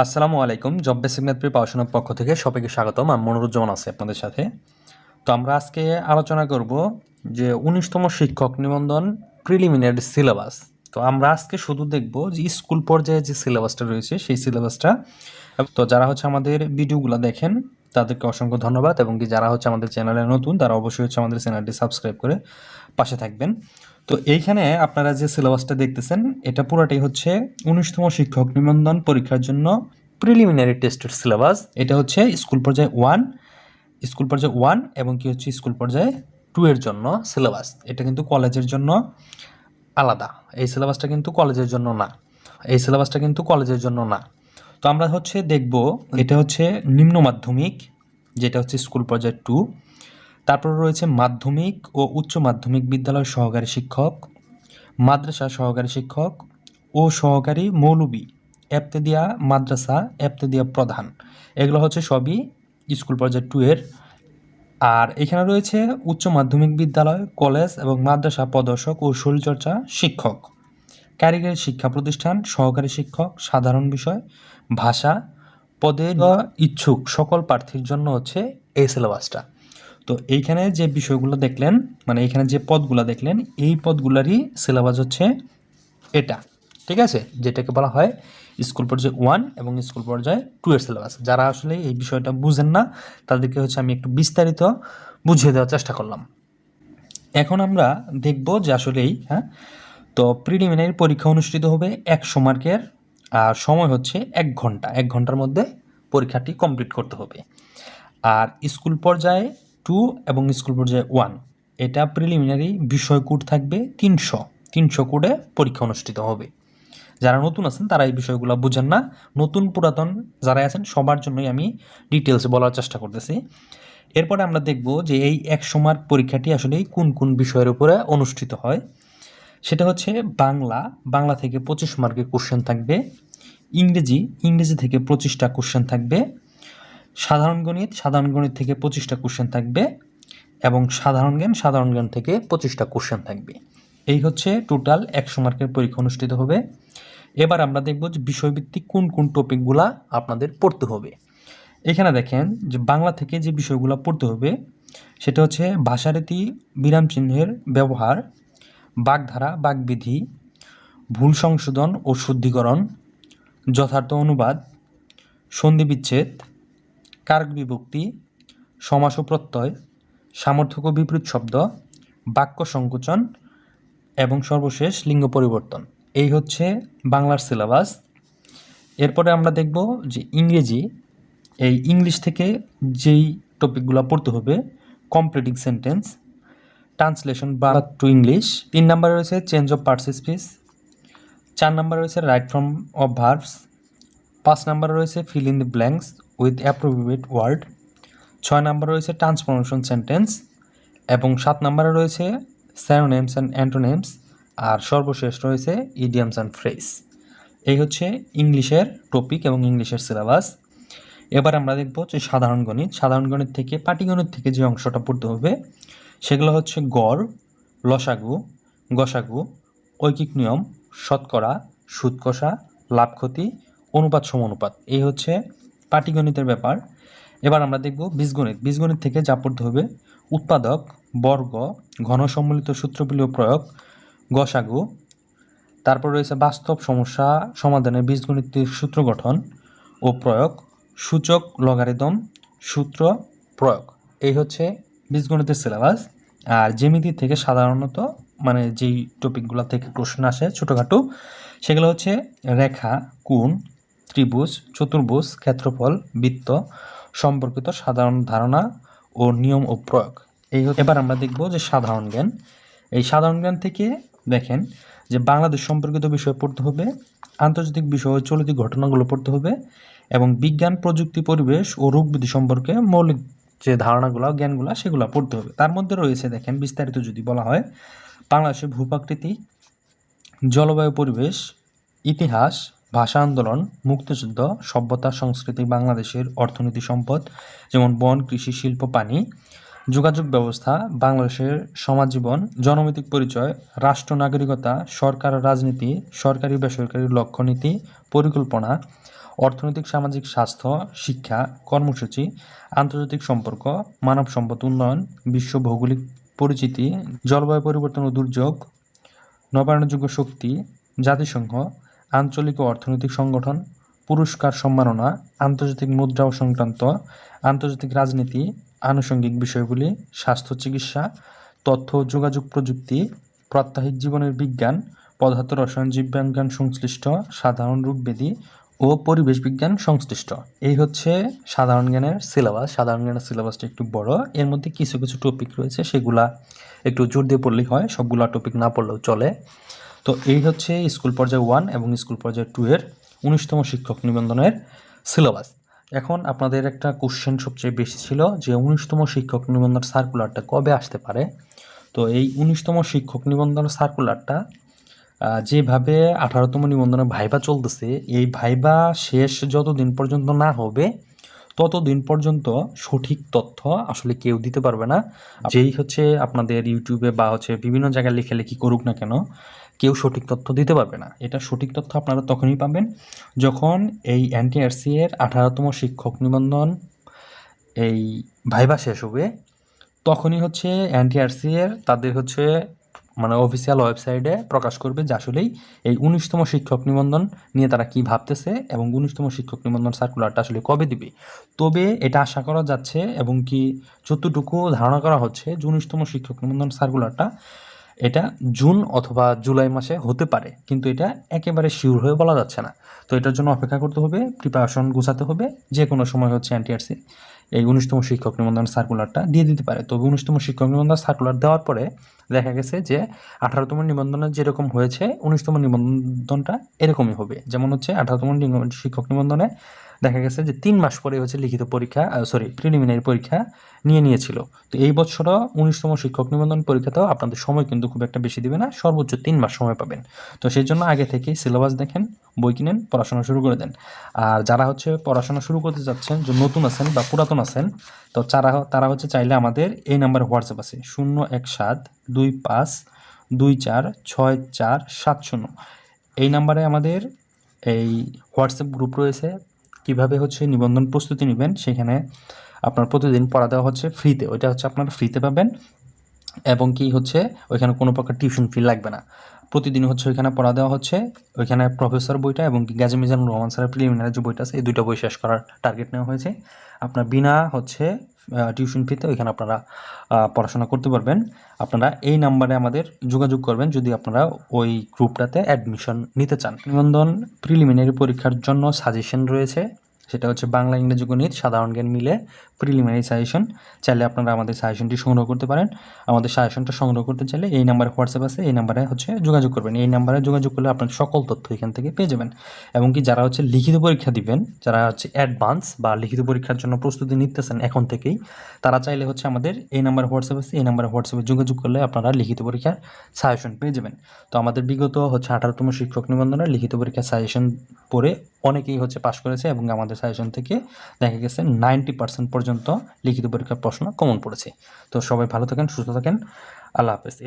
আসসালামু আলাইকুম, job basic math পড়াশোনার পক্ষ থেকে সবাইকে স্বাগতম। আমি মনোরুজ্জামান আছি আপনাদের সাথে। তো আমরা আজকে আলোচনা করব যে উনিশতম শিক্ষক নিবন্ধন প্রিলিমিনারি সিলেবাস তো আমরা আজকে শুধু দেখব যে স্কুল পর্যায়ে যে সিলেবাসটা রয়েছে, সেই সিলেবাসটা তো যারা হচ্ছে আমাদের ভিডিওগুলো দেখেন, তাদেরকে অসংখ্য ধন্যবাদ এবং যারা হচ্ছে আমাদের চ্যানেলে নতুন, তারা অবশ্যই হচ্ছে আমাদের চ্যানেলটি সাবস্ক্রাইব করে পাশে থাকবেন। তো এইখানে আপনারা যে সিলেবাসটা দেখতেছেন, এটা পুরোটাই হচ্ছে উনিশতম শিক্ষক নিবন্ধন পরীক্ষার জন্য প্রিলিমিনারি টেস্টের সিলেবাস এটা হচ্ছে স্কুল পর্যায়ে ওয়ান স্কুল পর্যায়ে ওয়ান এবং কি হচ্ছে স্কুল পর্যায়ে টু এর জন্য সিলেবাস এটা কিন্তু কলেজের জন্য আলাদা। এই সিলেবাসটা কিন্তু কলেজের জন্য না। এই সিলেবাসটা কিন্তু কলেজের জন্য না। তো আমরা হচ্ছে দেখব, এটা হচ্ছে নিম্ন মাধ্যমিক, যেটা হচ্ছে স্কুল পর্যায়ে টু তারপর রয়েছে মাধ্যমিক ও উচ্চ মাধ্যমিক বিদ্যালয় সহকারী শিক্ষক, মাদ্রাসা সহকারী শিক্ষক ও সহকারী মৌলবী এপ্তেদিয়া মাদ্রাসা এপ্তেদিয়া প্রধান। এগুলো হচ্ছে সবই স্কুল পর্যায়ে টু এর। আর এখানে রয়েছে উচ্চ মাধ্যমিক বিদ্যালয়, কলেজ এবং মাদ্রাসা প্রদর্শক ও শরীরচর্চা শিক্ষক। কারিগরি শিক্ষা প্রতিষ্ঠান, সহকারী শিক্ষক, সাধারণ বিষয়, ভাষা, পদে ইচ্ছুক সকল প্রার্থীর জন্য হচ্ছে এই সিলেবাসটা তো এইখানে যে বিষয়গুলো দেখলেন মানে এখানে যে পদগুলো দেখলেন, এই পদগুলোরই সিলেবাস হচ্ছে এটা, ঠিক আছে? যেটাকে বলা হয় স্কুল পর্যায়ে ওয়ান এবং স্কুল পর্যায়ে টু এর সিলেবাস যারা আসলে এই বিষয়টা বুঝেন না, তাদেরকে হচ্ছে আমি একটু বিস্তারিত বুঝিয়ে দেওয়ার চেষ্টা করলাম। এখন আমরা দেখব যে আসলেই হ্যাঁ? তো প্রিলিমিনারি পরীক্ষা অনুষ্ঠিত হবে একশো মার্কের, আর সময় হচ্ছে এক ঘণ্টা। এক ঘণ্টার মধ্যে পরীক্ষাটি কমপ্লিট করতে হবে। আর স্কুল পর্যায়ে টু এবং স্কুল পর্যায়ে ওয়ান এটা প্রিলিমিনারি বিষয় কোড থাকবে তিনশো। তিনশো কোডে পরীক্ষা অনুষ্ঠিত হবে। যারা নতুন আছেন, তারা এই বিষয়গুলো বুঝেন না। নতুন পুরাতন যারা আছেন, সবার জন্যই আমি ডিটেলসে বলার চেষ্টা করতেছি। এরপরে আমরা দেখব যে এই একশো মার্ক পরীক্ষাটি আসলে কোন কোন বিষয়ের উপরে অনুষ্ঠিত হয়। সেটা হচ্ছে বাংলা। বাংলা থেকে পঁচিশ মার্কের কোশ্চেন থাকবে। ইংরেজি। ইংরেজি থেকে পঁচিশটা কোশ্চেন থাকবে। সাধারণ গণিত সাধারণ গণিত থেকে পঁচিশটা কোশ্চেন থাকবে এবং সাধারণ জ্ঞান সাধারণ জ্ঞান থেকে পঁচিশটা কোশ্চেন থাকবে। এই হচ্ছে টোটাল একশো মার্কের পরীক্ষা অনুষ্ঠিত হবে। এবার আমরা দেখব যে বিষয়ভিত্তিক কোন কোন টপিকগুলা আপনাদের পড়তে হবে। এখানে দেখেন যে বাংলা থেকে যে বিষয়গুলো পড়তে হবে, সেটা হচ্ছে ভাষারীতি, বিরাম চিহ্নের ব্যবহার, বাগধারা, বাগবিধি, ভুল সংশোধন ও শুদ্ধিকরণ, যথার্থ অনুবাদ, সন্ধি বিচ্ছেদ কার্ক বিভক্তি, সমাস প্রত্যয় সামর্থক বিপরীত শব্দ, বাক্য সংকোচন এবং সর্বশেষ লিঙ্গ পরিবর্তন। এই হচ্ছে বাংলার সিলেবাস এরপরে আমরা দেখব যে ইংরেজি, এই ইংলিশ থেকে যেই টপিকগুলো পড়তে হবে কমপ্লিটিং সেন্টেন্স ট্রান্সলেশন বা টু ইংলিশ তিন নম্বরে রয়েছে চেঞ্জ অফ পার্সিসপিস চার নম্বরে রয়েছে রাইট ফ্রম অফ ভার্বস পাঁচ নম্বরে রয়েছে fill in the blanks with appropriate word. ছয় নম্বরে রয়েছে ট্রান্সফরমেশন সেন্টেন্স এবং সাত নম্বরে রয়েছে স্যারোনেমস অ্যান্ড অ্যান্টোনেমস আর সর্বশেষ রয়েছে ইডিয়ামস অ্যান্ড ফ্রেস এই হচ্ছে ইংলিশের টপিক এবং ইংলিশের সিলেবাস। এবার আমরা দেখব যে সাধারণ গণিত। সাধারণ গণিত থেকে পাটিগণিত থেকে যে অংশটা পড়তে হবে, সেগুলো হচ্ছে গড়, লসাগু, গসাগু, ঐকিক নিয়ম, শতকরা সুদ কষা লাভ ক্ষতি অনুপাত। সমানুপাত এই হচ্ছে পাটিগণিতের ব্যাপার। এবার আমরা দেখব বীজগণিত। বীজগণিত থেকে যা পড়তে হবে, উৎপাদক, বর্গ ঘন সম্মিলিত সূত্রগুলো প্রয়োগ, গসাগু, তারপর রয়েছে বাস্তব সমস্যা সমাধানে বীজগণিতের সূত্র গঠন ও প্রয়োগ, সূচক লগারিদম, সূত্র প্রয়োগ। এই হচ্ছে বীজগণিতের সিলেবাস আর জ্যামিতি থেকে সাধারণত মানে যেই টপিকগুলো থেকে প্রশ্ন আসে ছোটোখাটো, সেগুলো হচ্ছে রেখা, কোণ ত্রিভুজ, চতুর্ভুজ, ক্ষেত্রফল, বৃত্ত, সম্পর্কিত সাধারণ ধারণা ও নিয়ম ও প্রয়োগ। এই এবার আমরা দেখব যে সাধারণ জ্ঞান। এই সাধারণ জ্ঞান থেকে দেখেন যে বাংলাদেশ সম্পর্কিত বিষয় পড়তে হবে, আন্তর্জাতিক বিষয় চলিত ঘটনাগুলো পড়তে হবে, এবং বিজ্ঞান, প্রযুক্তি, পরিবেশ ও রোগবিধি সম্পর্কে মৌলিক যে ধারণাগুলো, জ্ঞানগুলো, সেগুলো পড়তে হবে। তার মধ্যে রয়েছে দেখেন, বিস্তারিত যদি বলা হয়, বাংলাদেশের ভূপ্রাকৃতি, জলবায়ু পরিবেশ, ইতিহাস ভাষা আন্দোলন, মুক্তিযুদ্ধ, সভ্যতা, সংস্কৃতি, বাংলাদেশের অর্থনীতি সম্পদ, যেমন বন, কৃষি, শিল্প, পানি, যোগাযোগ ব্যবস্থা, বাংলাদেশের সমাজ জীবন জনমিতিক পরিচয়, রাষ্ট্র নাগরিকতা, সরকার রাজনীতি, সরকারি বেসরকারি লক্ষ্যনীতি, পরিকল্পনা, অর্থনৈতিক, সামাজিক স্বাস্থ্য, শিক্ষা, কর্মসূচি, আন্তর্জাতিক সম্পর্ক, মানব সম্পদ উন্নয়ন, বিশ্ব ভৌগোলিক পরিচিতি, জলবায়ু পরিবর্তন ও দুর্যোগ, নবায়নযোগ্য শক্তি, জাতিসংঘ আঞ্চলিক ও অর্থনৈতিক সংগঠন, পুরস্কার সম্মাননা, আন্তর্জাতিক মুদ্রা ও সংক্রান্ত, আন্তর্জাতিক রাজনীতি, আনুষঙ্গিক বিষয়গুলি, স্বাস্থ্য চিকিৎসা, তথ্য যোগাযোগ প্রযুক্তি, প্রাত্যহিক জীবনের বিজ্ঞান, পদার্থ রসায়ন, জীববিজ্ঞান সংশ্লিষ্ট, সাধারণ রোগব্যাধি ও পরিবেশ বিজ্ঞান সংশ্লিষ্ট। এই হচ্ছে সাধারণ জ্ঞানের সিলেবাস সাধারণ জ্ঞানের সিলেবাসটা একটু বড়। এর মধ্যে কিছু কিছু টপিক রয়েছে, সেগুলা একটু জোর দিয়ে পড়লেই হয়। সবগুলা টপিক না পড়লেও চলে। তো এই হচ্ছে স্কুল পর্যায়ে ওয়ান এবং স্কুল পর্যায়ে টু এর উনিশতম শিক্ষক নিবন্ধনের সিলেবাস এখন আপনাদের একটা কোশ্চেন সবচেয়ে বেশি ছিল যে উনিশতম শিক্ষক নিবন্ধন সার্কুলারটা কবে আসতে পারে? তো এই উনিশতম শিক্ষক নিবন্ধন সার্কুলারটা যেভাবে আঠারোতম নিবন্ধনের ভাইবা চলতেছে, এই ভাইবা শেষ যতদিন পর্যন্ত না হবে, ততদিন পর্যন্ত সঠিক তথ্য আসলে কেউ দিতে পারবে না। যেই হচ্ছে আপনাদের ইউটিউবে বা হচ্ছে বিভিন্ন জায়গায় লিখে লেখালেখি করুক না কেন সঠিক তথ্য দিতে পারবে না। এটা সঠিক তথ্য আপনারা তখনই পাবেন যখন এই এনটিআরসি এর আঠারোতম শিক্ষক নিবন্ধন এই ভাইবা শেষ হবে। তখনই হচ্ছে এনটিআরসি এর তাদের হচ্ছে মানে অফিসিয়াল ওয়েবসাইটে প্রকাশ করবে যে আসলেই এই উনিশতম শিক্ষক নিবন্ধন নিয়ে তারা কি ভাবতেছে এবং উনিশতম শিক্ষক নিবন্ধন সার্কুলারটা আসলে কবে দিবে। তবে এটা আশা করা যাচ্ছে এবং কি যতটুকু ধারণা করা হচ্ছে যে উনিশতম শিক্ষক নিবন্ধন সার্কুলারটা এটা জুন অথবা জুলাই মাসে হতে পারে, কিন্তু এটা একেবারে শিওর হয়ে বলা যাচ্ছে না। তো এটার জন্য অপেক্ষা করতে হবে, প্রিপারেশন গোছাতে হবে যে কোনো সময় হচ্ছে এনটিআরসি এই উনিশতম শিক্ষক নিবন্ধন সার্কুলারটা দিয়ে দিতে পারে। তবে উনিশতম শিক্ষক নিবন্ধন সার্কুলার দেওয়ার পরে দেখা গেছে যে আঠারোতম নিবন্ধনে যেরকম হয়েছে, উনিশতম নিবন্ধনটা এরকমই হবে। যেমন হচ্ছে আঠারোতম শিক্ষক নিবন্ধনে দেখা গেছে যে তিন মাস পরে হচ্ছে লিখিত পরীক্ষা সরি প্রিলিমিনারি পরীক্ষা নিয়ে নিয়েছিল। তো এই বছরও উনিশতম শিক্ষক নিবন্ধন পরীক্ষাতেও আপনাদের সময় কিন্তু খুব একটা বেশি দিবে না, সর্বোচ্চ তিন মাস সময় পাবেন। তো সেই জন্য আগে থেকেই সিলেবাস দেখেন, বই কিনেন, পড়াশোনা শুরু করে দেন। আর যারা হচ্ছে পড়াশোনা শুরু করতে যাচ্ছেন যে নতুন আছেন বা পুরাতন আছেন, তো তারা তারা হচ্ছে চাইলে আমাদের এই নাম্বারে হোয়াটসঅ্যাপ আছে, শূন্য এক সাত দুই পাঁচ দুই চার ছয় চার সাত শূন্য। এই নাম্বারে আমাদের এই হোয়াটসঅ্যাপ গ্রুপ রয়েছে কীভাবে হচ্ছে নিবন্ধন প্রস্তুতি নেবেন, সেখানে আপনার প্রতিদিন পড়া দেওয়া হচ্ছে ফ্রিতে। ওইটা হচ্ছে আপনারা ফ্রিতে পাবেন এবং কি হচ্ছে, ওইখানে কোনো প্রকার টিউশন ফি লাগবে না। প্রতিদিন হচ্ছে ওইখানে পড়া দেওয়া হচ্ছে, ওইখানে প্রফেসর বইটা এবং গাজি মিজানুর রহমান স্যারের প্রিলিমিনারি যে বইটা আছে, এই দুইটা বই শেষ করার টার্গেট নেওয়া হয়েছে। আপনার বিনা হচ্ছে টিউশন ফিতে ওইখানে আপনারা পড়াশোনা করতে পারবেন। আপনারা এই নাম্বারে আমাদের যোগাযোগ করবেন যদি আপনারা ওই গ্রুপটাতে অ্যাডমিশন নিতে চান। নিবন্ধন প্রিলিমিনারি পরীক্ষার জন্য সাজেশন রয়েছে। সেটা হচ্ছে বাংলা, ইংরেজি, গণিত, সাধারণ জ্ঞান মিলে প্রিলিমিনারি সাজেশন চাইলে আপনারা আমাদের সাজেশনটি সংগ্রহ করতে পারেন। আমাদের সাজেশনটা সংগ্রহ করতে চাইলে এই নাম্বারে হোয়াটসঅ্যাপ আছে, এই নাম্বারে হচ্ছে যোগাযোগ করবেন। এই নাম্বারে যোগাযোগ করলে আপনার সকল তথ্য এখান থেকে পেয়ে যাবেন। এবং কি যারা হচ্ছে লিখিত পরীক্ষা দিবেন, যারা হচ্ছে অ্যাডভান্স বা লিখিত পরীক্ষার জন্য প্রস্তুতি নিতেছেন এখন থেকেই, তারা চাইলে হচ্ছে আমাদের এই নাম্বার হোয়াটসঅ্যাপ আছে, এই নাম্বারে হোয়াটসঅ্যাপে যোগাযোগ করলে আপনারা লিখিত পরীক্ষার সাজেশন পেয়ে যাবেন। তো আমাদের বিগত হচ্ছে আঠারোতম শিক্ষক নিবন্ধনের লিখিত পরীক্ষার সাজেশন পড়ে অনেকেই হচ্ছে পাশ করেছে এবং আমাদের সাজেশন থেকে দেখা গেছে নাইনটি পার্সেন্ট পর্যন্ত লিখিত পরীক্ষার প্রশ্ন কমন পড়েছে। তো সবাই ভালো থাকেন, সুস্থ থাকেন। আল্লাহ হাফেজ।